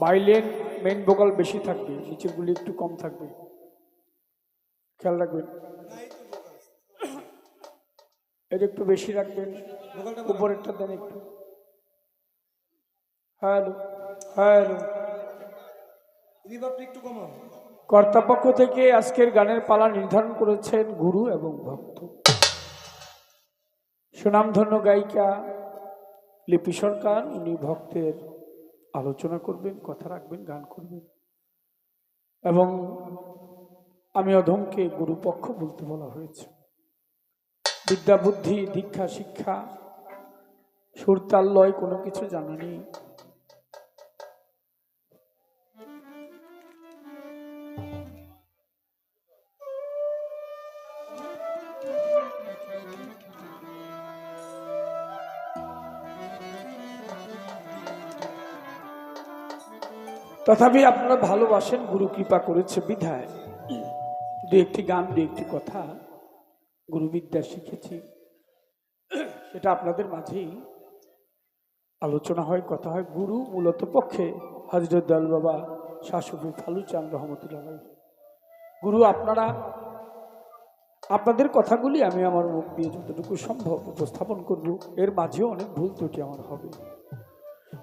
Bylane main vocal বেশি থাকবে নিচেরগুলি একটু কম থাকবে। খেয়াল রাখবেন। এটা একটু বেশি রাখবেন উপরেরটা দেন একটু। Hello hello. কর্তাপক্ষ থেকে আজকের গানের পালা নির্ধারণ করেছেন গুরু এবং ভক্ত। সুনামধন্য গায়িকা লিপি সরকার উনি ভক্তের আলোচনা করবেন, কথা রাখবেন, গান করবেন। এবং আমি অধমকে গুরুপক্ষ বলতে বলা হয়েছে। বিদ্যা, বুদ্ধি, দীক্ষা, শিক্ষা সুরতাল লয় কোনো কিছু জানা নেই। তথাপি আপনারা ভালোবাসেন, গুরু কৃপা করেছে বিধায়। দু একটি গান, দু একটি কথা গুরুবিদ্যা শিখেছি। সেটা আপনাদের মাঝেই আলোচনা হয়, কথা হয়। গুরু মূলত পক্ষে হজরত দয়াল বাবা শাশুফি ফালুচান রহমতুল্লাহ ভাই। গুরু, আপনারা, আপনাদের কথাগুলি আমি আমার মুখ দিয়ে যতটুকু সম্ভব উপস্থাপন করব। এর মাঝেও অনেক ভুল ত্রুটি আমার হবে।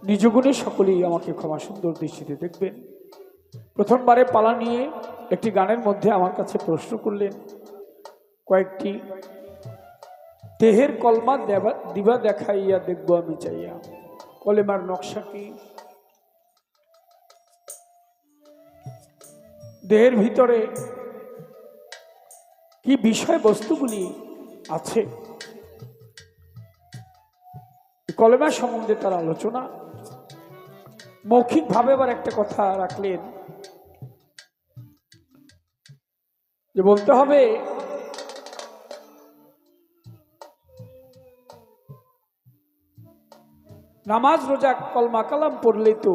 নিজ গুণে সকলেই আমাকে ক্ষমা সুন্দর দৃষ্টিতে দেখবেন প্রথমবারে পালা নিয়ে একটি গানের মধ্যে আমার কাছে প্রশ্ন করলেন, কয়েকটি দেহের কলমা দেবা, দিবা দেখাইয়া দেখব আমি চাইয়া। কলেমার নকশা কি? দেহের ভিতরে কি বিষয় বস্তুগুলি আছে? কলেমা সম্বন্ধে তার আলোচনা মৌখিকভাবে আবার একটা কথা রাখলেন। যে বলতে হবে, নামাজ রোজা কলমা কালাম পড়লেই তো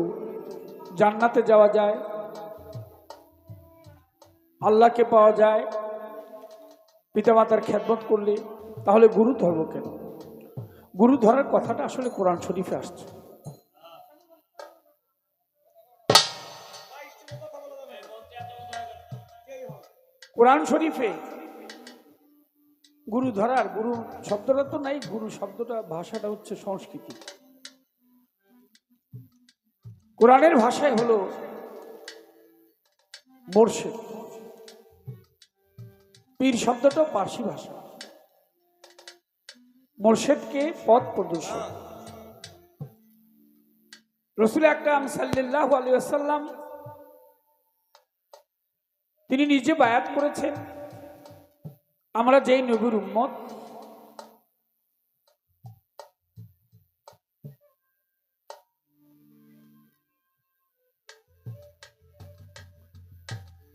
জান্নাতে যাওয়া যায়, আল্লাহকে পাওয়া যায়, পিতামাতার খ্যাতমত করলে, তাহলে গুরু ধর্ম কেন? গুরু ধরার কথাটা আসলে কোরআন শরীফে আসছে। কোরআন শরীফে গুরু ধরার, গুরু শব্দটা তো নাই, গুরু শব্দটা, ভাষাটা হচ্ছে সংস্কৃতি। কোরআনের ভাষায় হলো মোর্শেদ পীর শব্দটা পার্সি ভাষা। মোর্শেদকে পথ প্রদর্শন। রসুল আকরাম সাল্লাহ আলী আসাল্লাম তিনি নিজে বায়াত করেছেন। আমরা যেই নবীর উম্মত,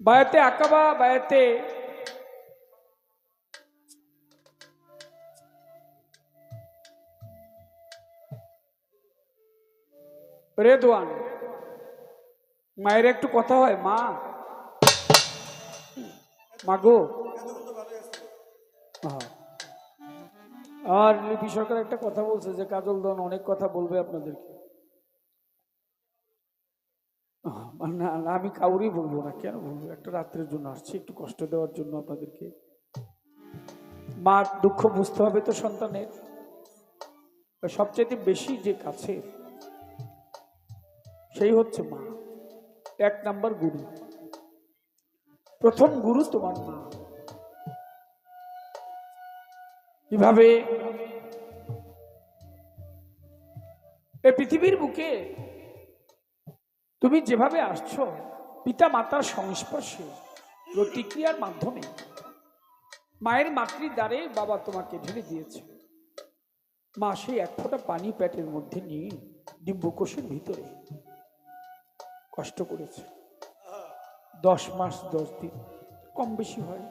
বায়াতে আকাবা, বায়াতে রেদওয়ান। মায়ের একটু কথা হয়, মা। মাগো। আর লিপি সরকার একটা কথা বলছে যে কাজল দন অনেক কথা বলবে আপনাদেরকে। না না, আমি কাউরই বলব না কেন বলব? একটা রাত্রের জন্য আসছি একটু কষ্ট দেওয়ার জন্য আপনাদেরকে। মা দুঃখ বুঝতে হবে তো সন্তানের। সবচেয়ে বেশি যে কাছে সেই হচ্ছে মা। এক নাম্বার গুরু। প্রথম গুরু তোমার মা। এই পৃথিবীর বুকে তুমি যেভাবে আসছো, পিতা মাতার সংস্পর্শে, প্রতিক্রিয়ার মাধ্যমে, মায়ের মাতৃ দ্বারে বাবা তোমাকে ঢেলে দিয়েছে। মা সেই এক ফোঁটা পানি প্যাটের মধ্যে নিয়ে ডিম্বকোষের ভিতরে কষ্ট করেছে। দশ মাস, দশ দিন, কম বেশি হয়।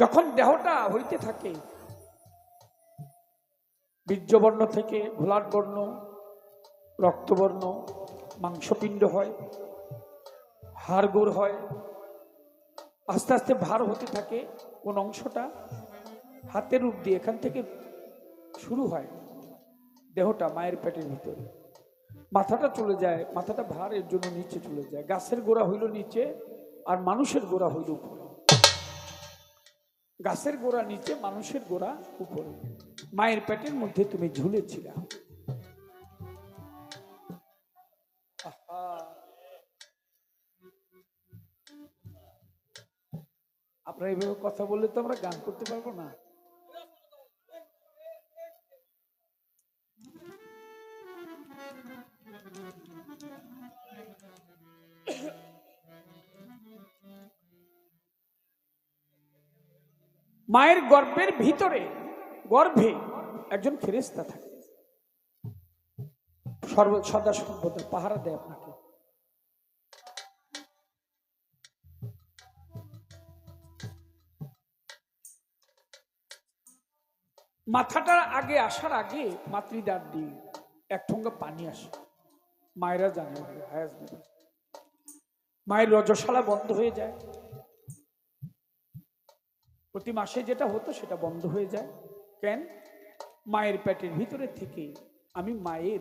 যখন দেহটা হইতে থাকে, বীর্যবর্ণ থেকে ঘোলাট বর্ণ রক্তবর্ণ, মাংসপিণ্ড হয় হাড়গোড় হয়, আস্তে আস্তে ভার হতে থাকে কোন অংশটা, হাতের রূপ দিয়ে এখান থেকে শুরু হয় দেহটা, মায়ের পেটের ভিতরে। মাথাটা চলে যায়, মাথাটা ভার এর জন্য নিচে চলে যায়। গাছের গোড়া হইল নিচে আর মানুষের গোড়া হইল উপরে। গাছের গোড়া নিচে, মানুষের গোড়া উপরে। মায়ের পেটের মধ্যে তুমি ঝুলেছিলা। আপনারা এইভাবে কথা বললে তো আমরা গান করতে পারব না। মায়ের গর্ভের ভিতরে, গর্ভে একজন ফেরেস্তা থাকে। সর্ব, সদা সর্বদা পাহারা দেয় আপনাকে। মাথাটা আগে আসার আগে মাতৃদার দিয়ে এক ঠোঙ্গা পানি আসে। মায়েরা জানে হায়াজ মায়ের রজশালা বন্ধ হয়ে যায়। প্রতি মাসে যেটা হতো সেটা বন্ধ হয়ে যায়। কেন? মায়ের পেটের ভিতরে থেকে আমি মায়ের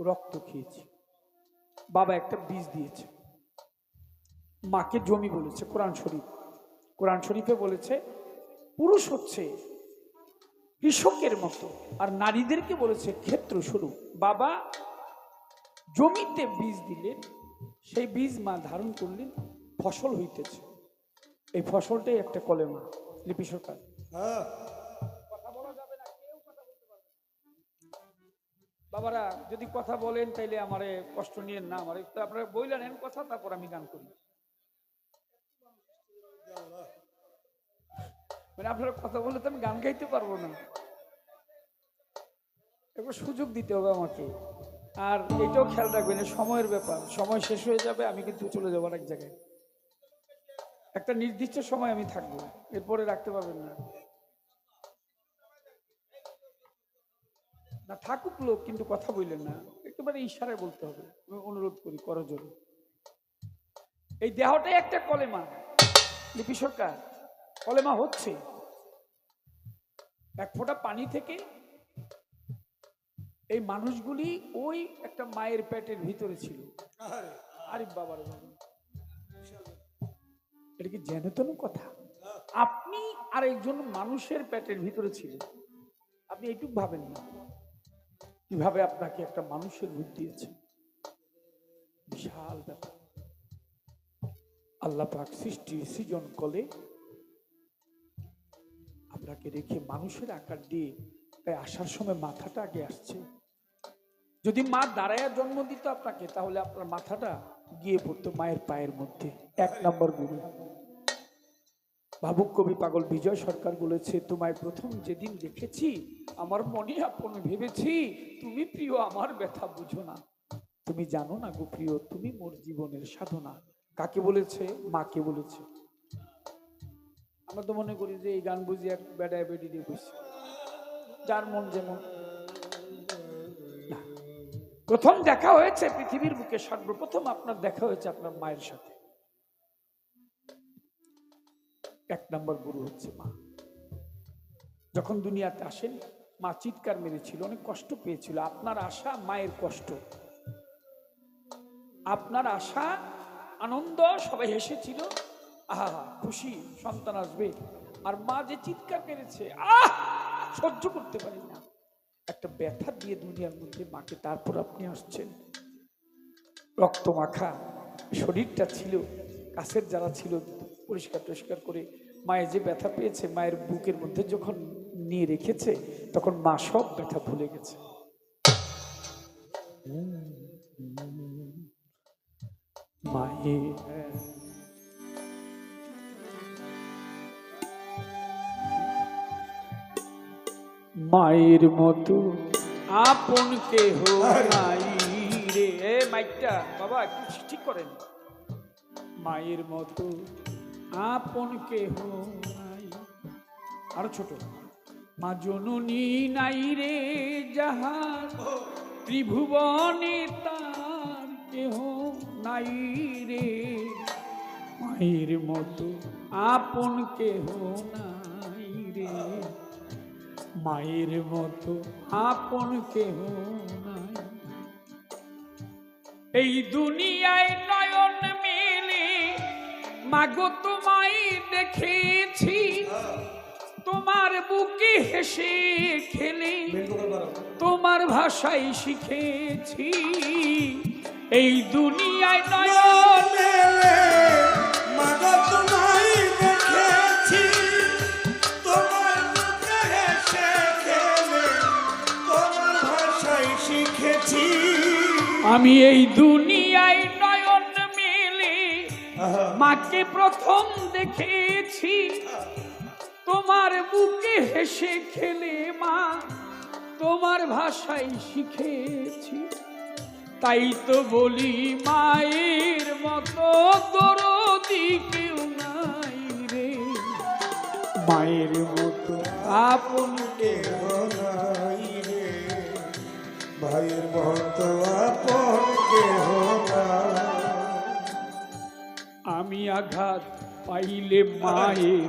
রক্ত খেয়েছি। বাবা একটা বীজ দিয়েছে। মাকে জমি বলেছে, কোরআন শরীফ। কোরআন শরীফে বলেছে, পুরুষ হচ্ছে কৃষকের মতো, আর নারীদেরকে বলেছে ক্ষেত্র শুরু বাবা জমিতে বীজ দিলেন, সেই বীজ মা ধারণ করলেন, ফসল হইতেছে। এই ফসলটাই একটা কলেমা লিপি সরকার। বাবারা যদি কথা বলেন তাইলে আমারে কষ্ট নিয়ে না আমার একটু আপনারা বইলেন এন কথা তারপর আমি গান করি। মানে আপনারা কথা বললে তো আমি গান গাইতে পারব না। একবার সুযোগ দিতে হবে আমাকে। আর এটাও খেয়াল রাখবেন সময়ের ব্যাপার। সময় শেষ হয়ে যাবে আমি কিন্তু চলে যাব এক জায়গায়। একটা নির্দিষ্ট সময় আমি থাকব এরপরে রাখতে পারবেন না। না থাকুক লোক কিন্তু কথা বললেন না। একেবারে ইশারায় বলতে হবে। আমি অনুরোধ করি করজোরে এই দেহটাই একটা কলেমা। লিপি সরকার কলেমা হচ্ছে এক ফোঁটা পানি থেকে এই মানুষগুলি ওই একটা মায়ের পেটের ভিতরে ছিল। আরে বাবার বাবা। এটা কি জেনে তেন কথা? আপনি আর একজন মানুষের পেটের ভিতরে ছিলেন। আপনি এইটুক ভাবেন না। কীভাবে আপনাকে একটা মানুষের রূপ দিয়েছে? বিশাল ব্যাপার। আল্লাহ পাক সৃষ্টি সৃজন কলে আপনাকে রেখে মানুষের আকার দিয়ে তাই আসার সময় মাথাটা আগে আসছে। যদি মা দাঁড়ায় জন্ম দিত আপনাকে, তাহলে আপনার মাথাটা গিয়ে পড়তো মায়ের পায়ের মধ্যে। এক নম্বর গুরু। ভাবুক কবি পাগল বিজয় সরকার বলেছে, তোমায় প্রথম যেদিন দেখেছি, আমার মনে আপন ভেবেছি, তুমি প্রিয় আমার ব্যথা বুঝো না। তুমি জানো না গো প্রিয়, তুমি মোর জীবনের সাধনা। কাকে বলেছে? মাকে বলেছে। আমরা তো মনে করি যে এই গান বুঝি এক বেডায় বেডি দিয়ে বসে। যার মন যেমন। প্রথম দেখা হয়েছে পৃথিবীর বুকে, সর্বপ্রথম আপনার দেখা হয়েছে আপনার মায়ের সাথে। এক নম্বর গুরু হচ্ছে মা। যখন দুনিয়াতে আসেন, মা চিৎকার মেরেছিল, অনেক কষ্ট পেয়েছিল। আপনার আশা মায়ের কষ্ট। আপনার আশা, আনন্দ, সবাই হেসেছিল। আহা, খুশি, সন্তান আসবে। আর মা যে চিৎকার মেরেছে, আহ! সহ্য করতে পারি না। একটা ব্যথা দিয়ে দুনিয়ার মধ্যে মাকে, তারপর আপনি আসছেন। রক্ত মাখা, শরীরটা ছিল, কাছের যারা ছিল পরিষ্কার টরিষ্কার করে মায়ের যে ব্যথা পেয়েছে, মায়ের বুকের মধ্যে যখন নিয়ে রেখেছে, তখন মা সব ব্যথা ভুলে গেছে। মায়ের মায়ের মতো আপন কেহ নাই রে। মাইকটা বাবা একটু ঠিক করেন? মায়ের মতো আপন কেহ নাই। আরও ছোট। মা জননী নাই রে যাহার। ত্রিভুবনে তার কেহ নাই রে। মায়ের মতো আপন কেহ নাই রে। মায়ের মতো আপন কেহ নাই। এই দুনিয়ায় নয়ন মাগো তোমায় দেখেছি। তোমার বুকে হেসে খেলে। তোমার ভাষায় শিখেছি। এই দুনিয়ায় নয়ন মেলে। মাগো তোমায় দেখেছি। তোমার মুখে হেসে খেলে। তোমার ভাষায় শিখেছি। আমি এই দুনিয়ায় মাকে প্রথম দেখেছি। তোমার বুকে হেসে খেলে মা তোমার ভাষাই শিখেছি। তাই তো বলি মায়ের মতো দরদি কেউ নাই রে। মায়ের মতো আপন কেহ নাই রে। ভাইয়ের মতো আপন কেহ নাই। আমি আঘাত পাইলে মায়ের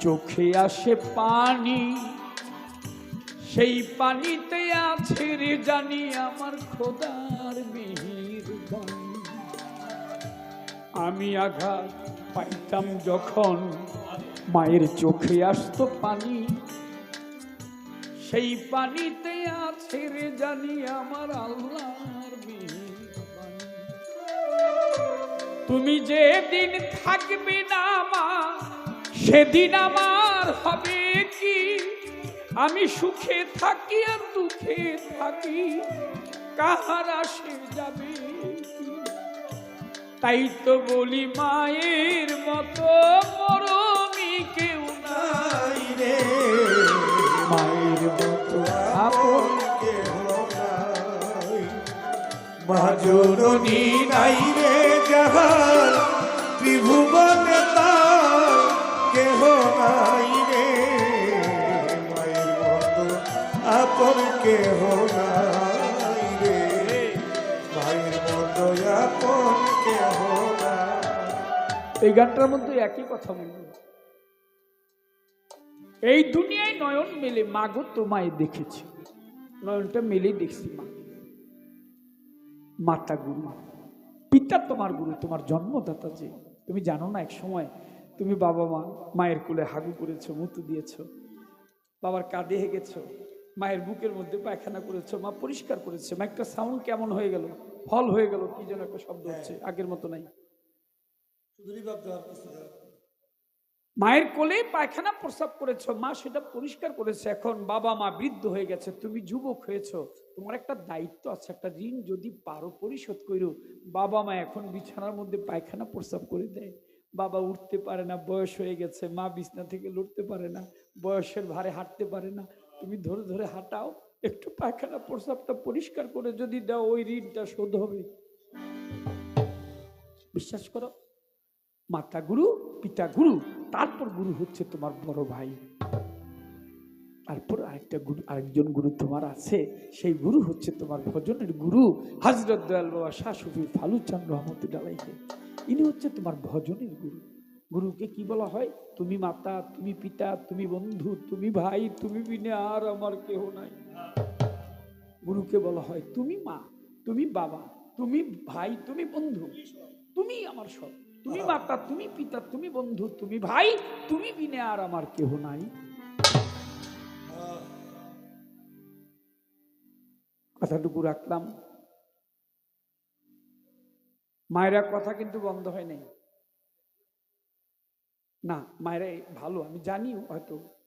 চোখে আসে পানি। সেই পানিতে আছে রে জানি আমার খোদার মিহির আমি আঘাত পাইতাম যখন মায়ের চোখে আসতো পানি। সেই পানিতে আছে রে জানি আমার আল্লাহর তুমি যেদিন থাকবে না মা, সেদিন আমার হবে কি? আমি সুখে থাকি আর দুঃখে থাকি, কাহার আসে যাবে? তাই তো বলি মায়ের মতো মরমি কেউ নাই রে। মায়ের মতো আপন কেহ নাই। মা জননী নাই রে। যাহার ত্রিভুবনে তার কেহ নাই রে। মায়ের মতো আপন কেহ নাই রে। মায়ের মতো আপন কেহ এই গানটার মধ্যে একই কথা বলব এই দুনিয়ায় নয়ন মেলে মাগো তোমায় দেখেছি। নয়নটা মেলেই দেখছি মা। মাতা গুরু পিতা তোমার গুরু তোমার জন্মদাতা যে। তুমি জানো না এক সময় তুমি বাবা মা মায়ের কোলে হাগু করেছ মুতু দিয়েছ বাবার কাঁধে হেগেছো মায়ের বুকের মধ্যে পায়খানা করেছ মা পরিষ্কার করেছে মা একটা সাউন্ড কেমন হয়ে গেল ফল হয়ে গেল কি যেন একটা শব্দ হচ্ছে আগের মতো নাই। মায়ের কোলে পায়খানা প্রস্রাব করেছ মা সেটা পরিষ্কার করেছে এখন বাবা মা বৃদ্ধ হয়ে গেছে তুমি যুবক হয়েছো তোমার একটা দায়িত্ব আছে, একটা ঋণ যদি পারো পরিশোধ করো বাবা মা এখন বিছানার মধ্যে পায়খানা প্রস্রাব করে দেয়। বাবা উঠতে পারে না, বয়স হয়ে গেছে, মা বিছনা থেকে লড়তে পারে না, বয়সের ভারে হাঁটতে পারে না। তুমি ধরে ধরে হাঁটাও, একটু পায়খানা প্রস্রাবটা পরিষ্কার করে যদি দাও, ওই ঋণটা শোধ হবে। বিশ্বাস করো, মাতা গুরু, পিতা গুরু, তারপর গুরু হচ্ছে তোমার বড় ভাই। তারপর আরেকটা গুরু, আরেকজন গুরু তোমার আছে, সেই গুরু হচ্ছে তোমার ভজনের গুরু হাজরত দয়াল বাবা শাহ ফালুচান রহমত ডালাইকে ইনি হচ্ছে তোমার ভজনের গুরু। গুরুকে কি বলা হয়? তুমি মাতা, তুমি পিতা, তুমি বন্ধু, তুমি ভাই, তুমি বিনে আর আমার কেহ নাই। গুরুকে বলা হয় তুমি মা, তুমি বাবা, তুমি ভাই, তুমি বন্ধু, তুমি আমার সব। তুমি মাতা, তুমি পিতা, তুমি বন্ধু, তুমি ভাই, তুমি বিনে আর আমার কেহ নাই। কথাটুকু রাখলাম। মায়েরা কথা কিন্তু বন্ধ হয় নাই। না মায়েরা ভালো আমি জানিও হয়তো।